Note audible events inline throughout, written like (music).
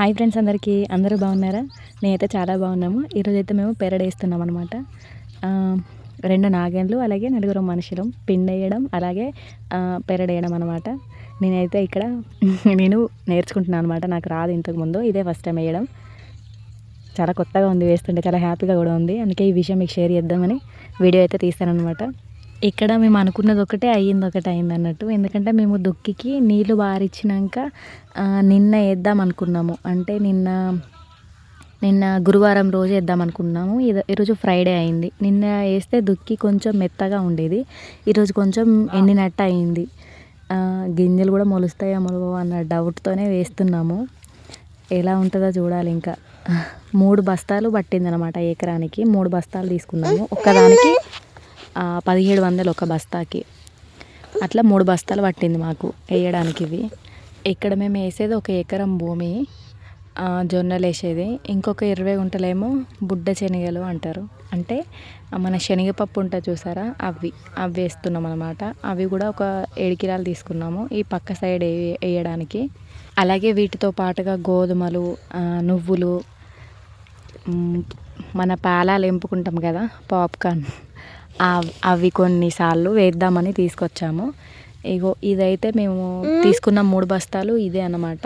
Hi friends అందరికీ. అందరూ బాగున్నారా? నేనైతే చాలా బాగున్నాము. ఈరోజు అయితే మేము పెరడేస్తున్నాం అనమాట రెండు నాగేండ్లు అలాగే నలుగురు మనుషులు పిండి వేయడం అలాగే పెరడేయడం అనమాట నేనైతే ఇక్కడ (laughs) నేను నేర్చుకుంటున్నాను అనమాట నాకు రాదు ఇంతకుముందు ఇదే ఫస్ట్ టైం వేయడం. చాలా కొత్తగా ఉంది వేస్తుంటే చాలా హ్యాపీగా కూడా ఉంది. అందుకే ఈ విషయం మీకు షేర్ చేద్దామని వీడియో అయితే తీస్తాను అనమాట ఇక్కడ మేము అనుకున్నది ఒకటే అయ్యింది ఒకటి అయింది అన్నట్టు. ఎందుకంటే మేము దుక్కికి నీళ్ళు బారిచ్చినాక నిన్న వేద్దాం అనుకున్నాము. అంటే నిన్న నిన్న గురువారం రోజు వేద్దాం అనుకున్నాము. ఈరోజు ఫ్రైడే అయింది. నిన్న వేస్తే దుక్కి కొంచెం మెత్తగా ఉండేది. ఈరోజు కొంచెం ఎండినట్టు అయింది. గింజలు కూడా మొలుస్తాయా మొలవో అన్న డౌట్తోనే వేస్తున్నాము. ఎలా ఉంటుందో చూడాలి ఇంకా. మూడు బస్తాలు పట్టిందనమాట ఎకరానికి. మూడు బస్తాలు తీసుకున్నాము. ఒక్కదానికి పదిహేడు వందలు ఒక బస్తాకి. అట్లా మూడు బస్తాలు పట్టింది మాకు వేయడానికి ఇవి. ఇక్కడ మేము వేసేది ఒక ఎకరం భూమి జొన్నలు వేసేది. ఇంకొక ఇరవై గుంటలేమో బుడ్డ శనగలు అంటారు. అంటే మన శనగపప్పు ఉంటుంది చూసారా? అవి అవి వేస్తున్నాం అనమాట అవి కూడా ఒక ఏడు కిలాలు తీసుకున్నాము ఈ పక్క సైడ్ వేయడానికి. అలాగే వీటితో పాటుగా గోధుమలు నువ్వులు మన పాలాలు ఎంపుకుంటాం కదా పాప్కార్న్. అవి కొన్నిసార్లు వేద్దామని తీసుకొచ్చాము. ఇగో ఇదైతే మేము తీసుకున్న మూడు బస్తాలు ఇదే అనమాట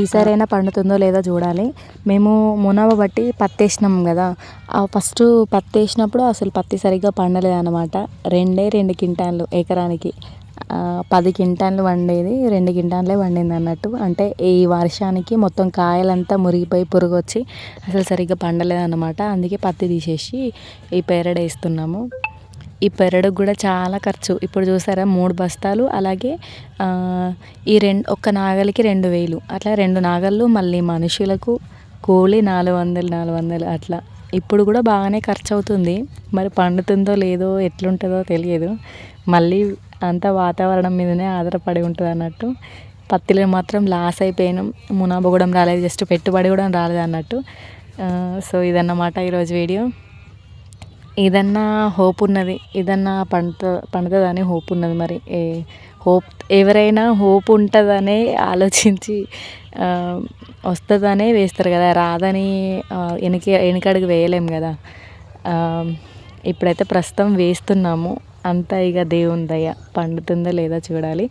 ఈసారైనా పండుతుందో లేదో చూడాలి. మేము మునవ బట్టి పత్తి వేసినాం కదా ఫస్ట్ పత్తి వేసినప్పుడు అసలు పత్తి సరిగ్గా పండలేదు అనమాట రెండే రెండు కింటాన్లు ఎకరానికి. పది కింటాన్లు వండేది రెండు కింటాన్లే వండింది అన్నట్టు. అంటే ఈ వర్షానికి మొత్తం కాయలంతా మురిగిపోయి పురుగు వచ్చి అసలు సరిగ్గా పండలేదు అనమాట అందుకే పత్తి తీసేసి ఈ పేరడేస్తున్నాము ఈ పెరడుకు కూడా చాలా ఖర్చు. ఇప్పుడు చూసారా మూడు బస్తాలు అలాగే ఈ రెండు ఒక్క నాగలికి రెండు వేలు. అట్లా రెండు నాగళ్ళు మళ్ళీ మనుషులకు కూలి నాలుగు వందలు నాలుగు వందలు అట్లా. ఇప్పుడు కూడా బాగానే ఖర్చు అవుతుంది మరి పండుతుందో లేదో ఎట్లుంటుందో తెలియదు. మళ్ళీ అంతా వాతావరణం మీదనే ఆధారపడి ఉంటుంది అన్నట్టు. పత్తిలో మాత్రం లాస్ అయిపోయినాం. మునాబ కూడా రాలేదు. జస్ట్ పెట్టుబడి కూడా రాలేదు అన్నట్టు. సో ఇదన్నమాట ఈరోజు వీడియో. ఏదన్నా హోప్ ఉన్నది ఏదన్నా పండుత పండుతుందని హోప్ ఉన్నది మరి. ఏ హోప్ ఎవరైనా హోప్ ఉంటుందనే ఆలోచించి వస్తుందనే వేస్తారు కదా. రాదని వెనక వెనకడుగు వేయలేము కదా. ఇప్పుడైతే ప్రస్తుతం వేస్తున్నాము. అంతా ఇక దేవుని దయ పండుతుందో లేదా చూడాలి.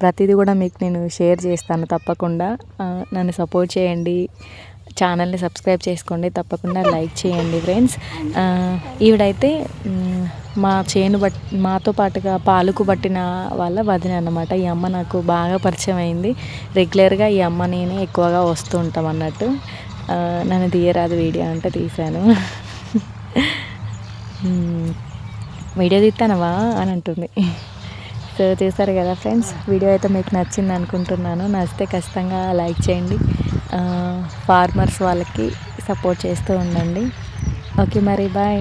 ప్రతిదీ కూడా మీకు నేను షేర్ చేస్తాను తప్పకుండా. నన్ను సపోర్ట్ చేయండి. ఛానల్ని సబ్స్క్రైబ్ చేసుకోండి. తప్పకుండా లైక్ చేయండి ఫ్రెండ్స్. ఈవిడైతే మా చేను బట్ మాతో పాటుగా పాలుకు పట్టిన వాళ్ళ వదిన అనమాట ఈ అమ్మ నాకు బాగా పరిచయం అయింది. రెగ్యులర్గా ఈ అమ్మ నేనే ఎక్కువగా వస్తూ ఉంటాం అన్నట్టు. నన్ను తీయరాదు వీడియో అంటే తీశాను. వీడియో తీస్తానవా అని అంటుంది. సో చూసారు కదా ఫ్రెండ్స్. వీడియో అయితే మీకు నచ్చింది అనుకుంటున్నాను. నచ్చితే ఖచ్చితంగా లైక్ చేయండి. ఫార్మర్స్ వాళ్ళకి సపోర్ట్ చేస్తూ ఉండండి. ఓకే మరి బాయ్